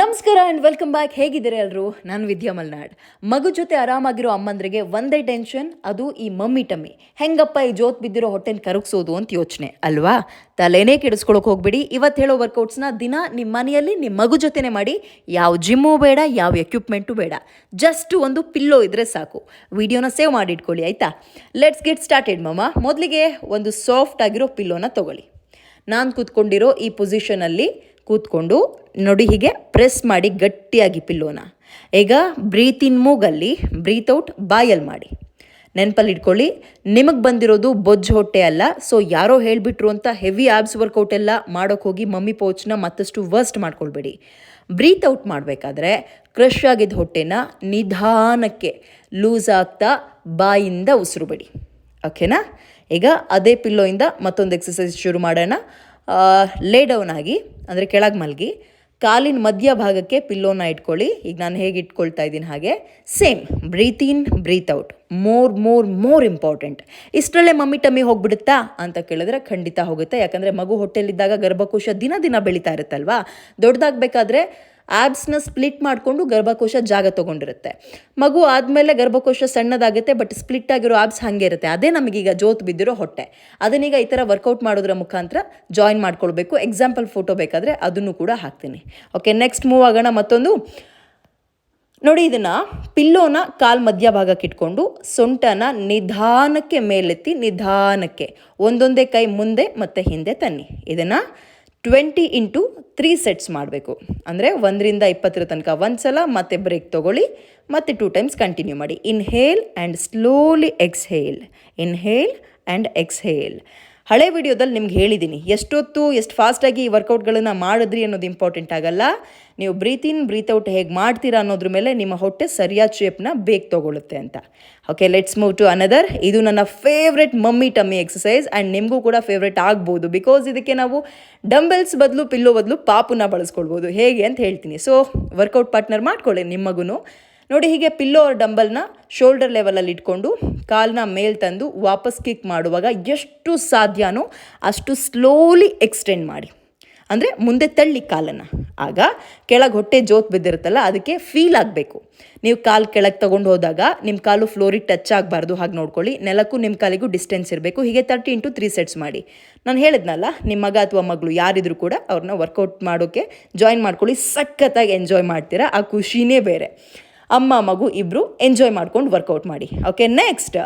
ನಮಸ್ಕಾರ and welcome back ಹೇಗಿದ್ದೀರಾ ಎಲ್ಲರೂ ನಾನು ವಿದ್ಯಾ ಮಲ್ನಾಡ್. ಮಗು ಜೊತೆ ಆರಾಮಾಗಿರೋ ಅಮ್ಮಂದ್ರಿಗೆ ಒಂದೇ ಟೆನ್ಷನ್ ಅದು ಈ ಮಮ್ಮಿ ಟಮ್ಮಿ. ಹೆಂಗಪ್ಪ ಈ ಜೋತ್ ಬಿದ್ದಿರೋ ಹೊಟ್ಟೆನ ಕರಗಿಸೋದು ಅಂತ ಯೋಚನೆ. ಅಲ್ವಾ? ತಲೆನೇ ಕೆಡಿಸ್ಕೊಳಕ್ ಹೋಗ್ಬಿಡಿ. ಇವತ್ತು ಹೇಳೋ ವರ್ಕೌಟ್ಸ್ನ ದಿನ ನಿಮ್ಮ ಮನೆಯಲ್ಲಿ ನಿಮ್ಮ ಮಗು ಜೊತೆನೇ ಮಾಡಿ. ಯಾವ ಜಿಮ್ಮು ಬೇಡ, ಯಾವ ಎಕ್ವಿಪ್ಮೆಂಟು ಬೇಡ. ಜಸ್ಟ್ ಒಂದು ಪಿಲ್ಲೋ ಇದ್ದರೆ ಸಾಕು. ವಿಡಿಯೋನ ಸೇವ್ ಮಾಡಿ ಇಟ್ಕೊಳ್ಳಿ, ಆಯಿತಾ? ಲೆಟ್ಸ್ ಗೆಟ್ ಸ್ಟಾರ್ಟೆಡ್ ಮಮ್ಮ ಮೊದಲಿಗೆ ಒಂದು ಸಾಫ್ಟ್ ಆಗಿರೋ ಪಿಲ್ಲೋನ ತಗೊಳ್ಳಿ. ನಾನು ಕೂತ್ಕೊಂಡಿರೋ ಈ ಪೊಸಿಷನಲ್ಲಿ ಕೂತ್ಕೊಂಡು ನೋಡಿ ಹೀಗೆ ಪ್ರೆಸ್ ಮಾಡಿ ಗಟ್ಟಿಯಾಗಿ ಪಿಲ್ಲೋನ ಈಗ ಬ್ರೀತ್ ಇನ್ ಮೂಗಲ್ಲಿ ಬ್ರೀತ್ ಔಟ್ ಬಾಯಲ್ಲಿ ಮಾಡಿ. ನೆನಪಲ್ಲಿ ಇಟ್ಕೊಳ್ಳಿ, ನಿಮಗೆ ಬಂದಿರೋದು ಬೊಜ್ಜು ಹೊಟ್ಟೆ ಅಲ್ಲ ಸೊ ಯಾರೋ ಹೇಳಿಬಿಟ್ರು ಅಂತ ಹೆವಿ ಆಬ್ಸ್ ವರ್ಕೌಟ್ ಎಲ್ಲ ಮಾಡೋಕೆ ಹೋಗಿ ಮಮ್ಮಿ ಪೌಚ್ನ ಮತ್ತಷ್ಟು ವರ್ಸ್ಟ್ ಮಾಡ್ಕೊಳ್ಬೇಡಿ. ಬ್ರೀತ್ ಔಟ್ ಮಾಡಬೇಕಾದ್ರೆ ಕ್ರಶ್ ಆಗಿದ್ದ ಹೊಟ್ಟೆನ ನಿಧಾನಕ್ಕೆ ಲೂಸ್ ಆಗ್ತಾ ಬಾಯಿಂದ ಉಸಿರುಬೇಡಿ. ಓಕೆನಾ ಈಗ ಅದೇ ಪಿಲ್ಲೋಯಿಂದ ಮತ್ತೊಂದು ಎಕ್ಸಸೈಸ್ ಶುರು ಮಾಡೋಣ. ಲೇ ಡೌನ್ ಆಗಿ ಅಂದರೆ ಕೆಳಗೆ ಮಲಗಿ, ಕಾಲಿನ ಮಧ್ಯ ಭಾಗಕ್ಕೆ ಪಿಲ್ಲೋನ ಇಟ್ಕೊಳ್ಳಿ. ಈಗ ನಾನು ಹೇಗೆ ಇಟ್ಕೊಳ್ತಾ ಇದ್ದೀನಿ ಹಾಗೆ. Same breathe in breathe out more more more important ಇಷ್ಟರಲ್ಲೇ mummy tummy ಹೋಗ್ಬಿಡುತ್ತಾ ಅಂತ ಕೇಳಿದ್ರೆ ಖಂಡಿತ ಹೋಗುತ್ತೆ. ಯಾಕಂದರೆ ಮಗು ಹೊಟ್ಟೆಲಿದ್ದಾಗ ಗರ್ಭಕೋಶ ದಿನ ದಿನ ಬೆಳೀತಾ ಇರುತ್ತಲ್ವಾ? ದೊಡ್ಡದಾಗಬೇಕಾದ್ರೆ ಆಬ್ಸ್ನ ಸ್ಪ್ಲಿಟ್ ಮಾಡಿಕೊಂಡು ಗರ್ಭಕೋಶ ಜಾಗ ತೊಗೊಂಡಿರುತ್ತೆ. ಮಗು ಆದಮೇಲೆ ಗರ್ಭಕೋಶ ಸಣ್ಣದಾಗುತ್ತೆ, ಬಟ್ ಸ್ಪ್ಲಿಟ್ ಆಗಿರೋ ಆಬ್ಸ್ ಹಾಗೆ ಇರುತ್ತೆ. ಅದೇ ನಮಗೀಗ ಜೋತ್ ಬಿದ್ದಿರೋ ಹೊಟ್ಟೆ. ಅದನ್ನೀಗ ಈ ಥರ ವರ್ಕೌಟ್ ಮಾಡೋದ್ರ ಮುಖಾಂತರ ಜಾಯಿನ್ ಮಾಡ್ಕೊಳ್ಬೇಕು. ಎಕ್ಸಾಂಪಲ್ ಫೋಟೋ ಬೇಕಾದರೆ ಅದನ್ನು ಕೂಡ ಹಾಕ್ತೀನಿ. ಓಕೆ, ನೆಕ್ಸ್ಟ್ ಮೂವ್ ಆಗೋಣ ಮತ್ತೊಂದು. ನೋಡಿ, ಇದನ್ನು ಪಿಲ್ಲೋನ ಕಾಲ್ ಮಧ್ಯಭಾಗಕ್ಕೆ ಇಟ್ಕೊಂಡು ಸೊಂಟನ ನಿಧಾನಕ್ಕೆ ಮೇಲೆತ್ತಿ ನಿಧಾನಕ್ಕೆ ಒಂದೊಂದೇ ಕೈ ಮುಂದೆ ಮತ್ತು ಹಿಂದೆ ತನ್ನಿ. ಇದನ್ನು ಟ್ವೆಂಟಿ ಇಂಟು ತ್ರೀ ಸೆಟ್ಸ್ ಮಾಡಬೇಕು. ಅಂದರೆ ಒಂದರಿಂದ ಇಪ್ಪತ್ತರ ತನಕ ಒಂದು ಸಲ ಮತ್ತೆ ಬ್ರೇಕ್ ತೊಗೊಳ್ಳಿ, ಮತ್ತೆ ಟೂ ಟೈಮ್ಸ್ ಕಂಟಿನ್ಯೂ ಮಾಡಿ. Inhale and slowly exhale inhale and exhale ಹಳೆ ವಿಡಿಯೋದಲ್ಲಿ ನಿಮ್ಗೆ ಹೇಳಿದ್ದೀನಿ ಎಷ್ಟೊತ್ತು ಎಷ್ಟು ಫಾಸ್ಟಾಗಿ ಈ ವರ್ಕೌಟ್ಗಳನ್ನು ಮಾಡಿದ್ರಿ ಅನ್ನೋದು ಇಂಪಾರ್ಟೆಂಟ್ ಆಗಲ್ಲ. ನೀವು ಬ್ರೀತ್ ಇನ್ ಬ್ರೀತ್ ಔಟ್ ಹೇಗೆ ಮಾಡ್ತೀರಾ ಅನ್ನೋದ್ರ ಮೇಲೆ ನಿಮ್ಮ ಹೊಟ್ಟೆ ಸರಿಯಾದ ಶೇಪ್ನ ಬೇಗ ತೊಗೊಳುತ್ತೆ ಅಂತ. Okay let's move to another ಇದು ನನ್ನ favourite mummy tummy exercise and ನಿಮಗೂ ಕೂಡ ಫೇವ್ರೆಟ್ ಆಗ್ಬೋದು. ಬಿಕಾಸ್ ಇದಕ್ಕೆ ನಾವು ಡಂಬೆಲ್ಸ್ ಬದಲು ಪಿಲ್ಲೋ ಬದಲು ಪಾಪುನ ಬಳಸ್ಕೊಳ್ಬೋದು. ಹೇಗೆ ಅಂತ ಹೇಳ್ತೀನಿ. ಸೊ ವರ್ಕೌಟ್ ಪಾರ್ಟ್ನರ್ ಮಾಡ್ಕೊಳ್ಳಿ ನಿಮ್ಮಗೂ ನೋಡಿ ಹೀಗೆ ಪಿಲ್ಲೋ ಡಂಬಲ್ನ ಶೋಲ್ಡರ್ ಲೆವೆಲಲ್ಲಿ ಇಟ್ಕೊಂಡು ಕಾಲನ್ನ ಮೇಲೆ ತಂದು ವಾಪಸ್ ಕಿಕ್ ಮಾಡುವಾಗ ಎಷ್ಟು ಸಾಧ್ಯನೋ ಅಷ್ಟು ಸ್ಲೋಲಿ ಎಕ್ಸ್ಟೆಂಡ್ ಮಾಡಿ. ಅಂದರೆ ಮುಂದೆ ತಳ್ಳಿ ಕಾಲನ್ನು. ಆಗ ಕೆಳಗೆ ಹೊಟ್ಟೆ ಜೋತ್ ಬಿದ್ದಿರುತ್ತಲ್ಲ, ಅದಕ್ಕೆ ಫೀಲ್ ಆಗಬೇಕು. ನೀವು ಕಾಲು ಕೆಳಗೆ ತೊಗೊಂಡು ಹೋದಾಗ ನಿಮ್ಮ ಕಾಲು ಫ್ಲೋರಿಗೆ ಟಚ್ ಆಗಬಾರ್ದು, ಹಾಗೆ ನೋಡ್ಕೊಳ್ಳಿ. ನೆಲಕ್ಕೂ ನಿಮ್ಮ ಕಾಲಿಗೂ ಡಿಸ್ಟೆನ್ಸ್ ಇರಬೇಕು, ಹೀಗೆ ತರ್ಟಿ ಇಂಟು ತ್ರೀ ಸೆಟ್ಸ್ ಮಾಡಿ. ನಾನು ಹೇಳಿದ್ನಲ್ಲ ನಿಮ್ಮ ಮಗ ಅಥವಾ ಮಗಳು ಯಾರಿದ್ರು ಕೂಡ ಅವ್ರನ್ನ ವರ್ಕೌಟ್ ಮಾಡೋಕ್ಕೆ ಜಾಯಿನ್ ಮಾಡ್ಕೊಳ್ಳಿ, ಸಖತ್ತಾಗಿ ಎಂಜಾಯ್ ಮಾಡ್ತೀರಾ, ಆ ಖುಷಿನೇ ಬೇರೆ. ಅಮ್ಮ, ಮಗು ಇಬ್ಬರು ಎಂಜಾಯ್ ಮಾಡ್ಕೊಂಡು ವರ್ಕೌಟ್ ಮಾಡಿ. Okay next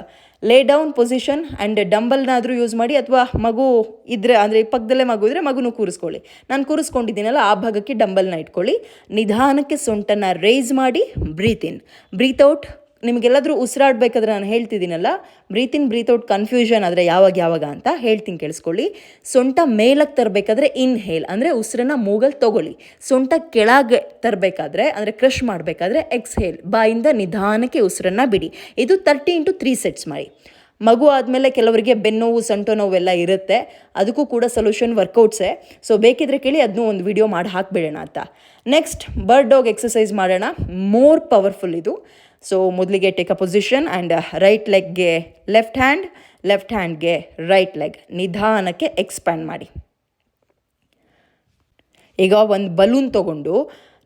lay down position and ಡಂಬಲ್ನಾದರೂ use ಮಾಡಿ ಅಥವಾ ಮಗು ಇದ್ದರೆ ಅಂದರೆ ಪಕ್ಕದಲ್ಲೇ ಮಗು ಇದ್ದರೆ ಮಗುನೂ ಕೂರಿಸ್ಕೊಳ್ಳಿ. ನಾನು ಕೂರಿಸ್ಕೊಂಡಿದ್ದೀನಲ್ಲ, ಆ ಭಾಗಕ್ಕೆ ಡಂಬಲ್ನ ಇಟ್ಕೊಳ್ಳಿ. ನಿಧಾನಕ್ಕೆ ಸೊಂಟನ್ನು ರೇಸ್ ಮಾಡಿ ಬ್ರೀತ್ ಇನ್ ಬ್ರೀತ್ ಔಟ್ ನಿಮಗೆಲ್ಲಾದರೂ ಉಸಿರಾಡಬೇಕಾದ್ರೆ ನಾನು ಹೇಳ್ತಿದ್ದೀನಲ್ಲ breathe in breathe out confusion ಆದರೆ ಯಾವಾಗ ಯಾವಾಗ ಅಂತ ಹೇಳ್ತೀನಿ ಕೇಳಿಸ್ಕೊಳ್ಳಿ. ಸೊಂಟ ಮೇಲಕ್ಕೆ ತರಬೇಕಾದ್ರೆ ಇನ್ಹೇಲ್ ಅಂದರೆ ಉಸಿರನ್ನ ಮೂಗಲ್ಲಿ ತಗೊಳ್ಳಿ. ಸೊಂಟ ಕೆಳಗೆ ತರಬೇಕಾದ್ರೆ, ಅಂದರೆ ಕ್ರಶ್ ಮಾಡಬೇಕಾದ್ರೆ ಎಕ್ಸ್ಹೇಲ್ ಬಾಯಿಂದ ನಿಧಾನಕ್ಕೆ ಉಸಿರನ್ನ ಬಿಡಿ. ಇದು ತರ್ಟಿ ಇಂಟು ತ್ರೀ ಸೆಟ್ಸ್ ಮಾಡಿ. ಮಗು ಆದಮೇಲೆ ಕೆಲವರಿಗೆ ಬೆನ್ನೋವು ಸಂಟೋ ನೋವೆಲ್ಲ ಇರುತ್ತೆ. ಅದಕ್ಕೂ ಕೂಡ ಸೊಲ್ಯೂಷನ್ ವರ್ಕೌಟ್ಸೇ ಸೊ ಬೇಕಿದ್ರೆ ಕೇಳಿ ಅದನ್ನೂ ಒಂದು ವಿಡಿಯೋ ಮಾಡಿ ಹಾಕಿಬಿಡೋಣ ಅಂತ. ನೆಕ್ಸ್ಟ್ ಬರ್ಡ್ ಡಾಗ್ ಎಕ್ಸಸೈಸ್ ಮಾಡೋಣ. ಮೋರ್ ಪವರ್ಫುಲ್ ಇದು. ಸೊ ಮೊದಲಿಗೆ take a position and right ಲೆಗ್ಗೆ left hand left ಹ್ಯಾಂಡ್ಗೆ ರೈಟ್ ಲೆಗ್ ನಿಧಾನಕ್ಕೆ ಎಕ್ಸ್ಪ್ಯಾಂಡ್ ಮಾಡಿ. ಈಗ ಒಂದು ಬಲೂನ್ ತೊಗೊಂಡು,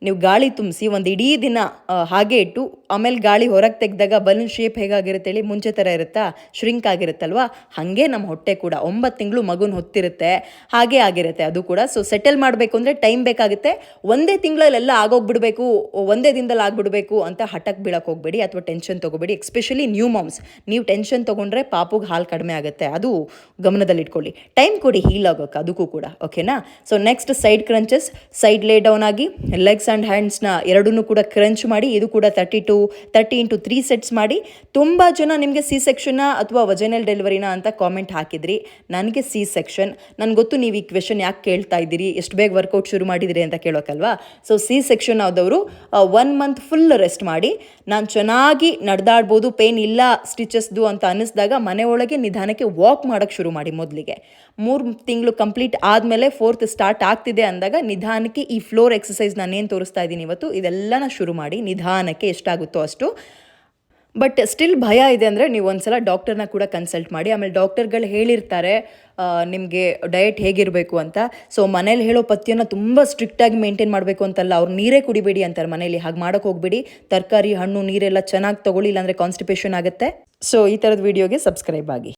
ನೀವು ಗಾಳಿ ತುಂಬಿಸಿ ಒಂದು ಇಡೀ ದಿನ ಹಾಗೆ ಇಟ್ಟು ಆಮೇಲೆ ಗಾಳಿ ಹೊರಗೆ ತೆಗೆದಾಗ ಬಲೂನ್ ಶೇಪ್ ಹೇಗಾಗಿರುತ್ತೆ ಹೇಳಿ ಮುಂಚೆ ಥರ ಇರುತ್ತಾ? ಶ್ರಿಂಕ್ ಆಗಿರುತ್ತಲ್ವಾ? ಹಾಗೆ ನಮ್ಮ ಹೊಟ್ಟೆ ಕೂಡ ಒಂಬತ್ತು ತಿಂಗಳು ಮಗುನ ಹೊತ್ತಿರುತ್ತೆ. ಹಾಗೆ ಆಗಿರುತ್ತೆ ಅದು ಕೂಡ. ಸೊ ಸೆಟಲ್ ಮಾಡಬೇಕು ಅಂದರೆ ಟೈಮ್ ಬೇಕಾಗುತ್ತೆ. ಒಂದೇ ತಿಂಗಳಲ್ಲೆಲ್ಲ ಆಗೋಗ್ಬಿಡ್ಬೇಕು, ಒಂದೇ ದಿನದಲ್ಲಿ ಆಗಿಬಿಡಬೇಕು ಅಂತ ಹಠಕ್ಕೆ ಬೀಳಕ್ಕೆ ಹೋಗಬೇಡಿ ಅಥವಾ ಟೆನ್ಷನ್ ತೊಗೋಬೇಡಿ ಎಸ್ಪೆಷಲಿ ನ್ಯೂ ಮಾಮ್ಸ್ ನೀವು ಟೆನ್ಷನ್ ತೊಗೊಂಡ್ರೆ ಪಾಪುಗೆ ಹಾಲು ಕಡಿಮೆ ಆಗುತ್ತೆ. ಅದು ಗಮನದಲ್ಲಿಟ್ಕೊಳ್ಳಿ ಟೈಮ್ ಕೊಡಿ ಹೀಲ್ ಆಗೋಕ್ಕೆ ಅದಕ್ಕೂ ಕೂಡ ಓಕೆನಾ so next side crunches side lay down ಆಗಿ ಲೆಗ್ಸ್ ಆ್ಯಂಡ್ ಹ್ಯಾಂಡ್ಸ್ನ ಎರಡನ್ನೂ ಕೂಡ ಕ್ರಂಚ್ ಮಾಡಿ, ಇದು ಕೂಡ thirty to thirty into three sets ಮಾಡಿ ತುಂಬ ಜನ ನಿಮಗೆ ಸಿ ಸೆಕ್ಷನ್ನ ಅಥವಾ ವಜನಲ್ ಡೆಲಿವರಿನ ಅಂತ ಕಾಮೆಂಟ್ ಹಾಕಿದ್ರಿ. ನನಗೆ ಸಿ ಸೆಕ್ಷನ್ ನನಗೆ ಗೊತ್ತು ನೀವು ಈ ಕ್ವೆಶನ್ ಯಾಕೆ ಕೇಳ್ತಾ ಇದ್ದೀರಿ, ಎಷ್ಟು ಬೇಗ ವರ್ಕೌಟ್ ಶುರು ಮಾಡಿದಿರಿ ಅಂತ ಕೇಳೋಕ್ಕಲ್ವಾ ಸೊ ಸಿ ಸೆಕ್ಷನ್ ಆದವರು ಒನ್ ಮಂತ್ ಫುಲ್ ರೆಸ್ಟ್ ಮಾಡಿ, ನಾನು ಚೆನ್ನಾಗಿ ನಡೆದಾಡ್ಬೋದು ಪೇನ್ ಇಲ್ಲ ಸ್ಟಿಚಸ್ದು ಅಂತ ಅನ್ನಿಸಿದಾಗ ಮನೆ ನಿಧಾನಕ್ಕೆ ವಾಕ್ ಮಾಡೋಕ್ಕೆ ಶುರು ಮಾಡಿ ಮೊದಲಿಗೆ. ಮೂರು ತಿಂಗಳು ಕಂಪ್ಲೀಟ್ ಆದಮೇಲೆ ಫೋರ್ತ್ ಸ್ಟಾರ್ಟ್ ಆಗ್ತಿದೆ ಅಂದಾಗ ನಿಧಾನಕ್ಕೆ ಈ ಫ್ಲೋರ್ ಎಕ್ಸಸೈಸ್ ನಾನೇನು ತೋರಿಸ್ತಾ ಇದ್ದೀನಿ ಇವತ್ತು, ಇದೆಲ್ಲನ ಶುರು ಮಾಡಿ ನಿಧಾನಕ್ಕೆ ಎಷ್ಟಾಗುತ್ತೋ ಅಷ್ಟು. ಬಟ್ ಸ್ಟಿಲ್ ಭಯ ಇದೆ ಅಂದರೆ ನೀವು ಒಂದ್ಸಲ ಡಾಕ್ಟರ್ನ ಕೂಡ ಕನ್ಸಲ್ಟ್ ಮಾಡಿ. ಆಮೇಲೆ ಡಾಕ್ಟರ್ಗಳು ಹೇಳಿರ್ತಾರೆ ನಿಮಗೆ ಡಯಟ್ ಹೇಗಿರಬೇಕು ಅಂತ. ಸೊ ಮನೇಲಿ ಹೇಳೋ ಪಥ್ಯನ ತುಂಬ ಸ್ಟ್ರಿಕ್ಟಾಗಿ ಮೇಂಟೈನ್ ಮಾಡಬೇಕು ಅಂತಲ್ಲ. ಅವ್ರು ನೀರೇ ಕುಡಿಬೇಡಿ ಅಂತಾರೆ ಮನೇಲಿ. ಹಾಗೆ ಮಾಡೋಕೆ ಹೋಗ್ಬೇಡಿ. ತರಕಾರಿ, ಹಣ್ಣು, ನೀರೆಲ್ಲ ಚೆನ್ನಾಗಿ ತೊಗೊಳ್ಳಿ ಇಲ್ಲಾಂದರೆ ಕಾನ್ಸ್ಟಿಪೇಷನ್ ಆಗುತ್ತೆ. ಸೊ ಈ ಥರದ ವೀಡಿಯೋಗೆ ಸಬ್ಸ್ಕ್ರೈಬ್ ಆಗಿ.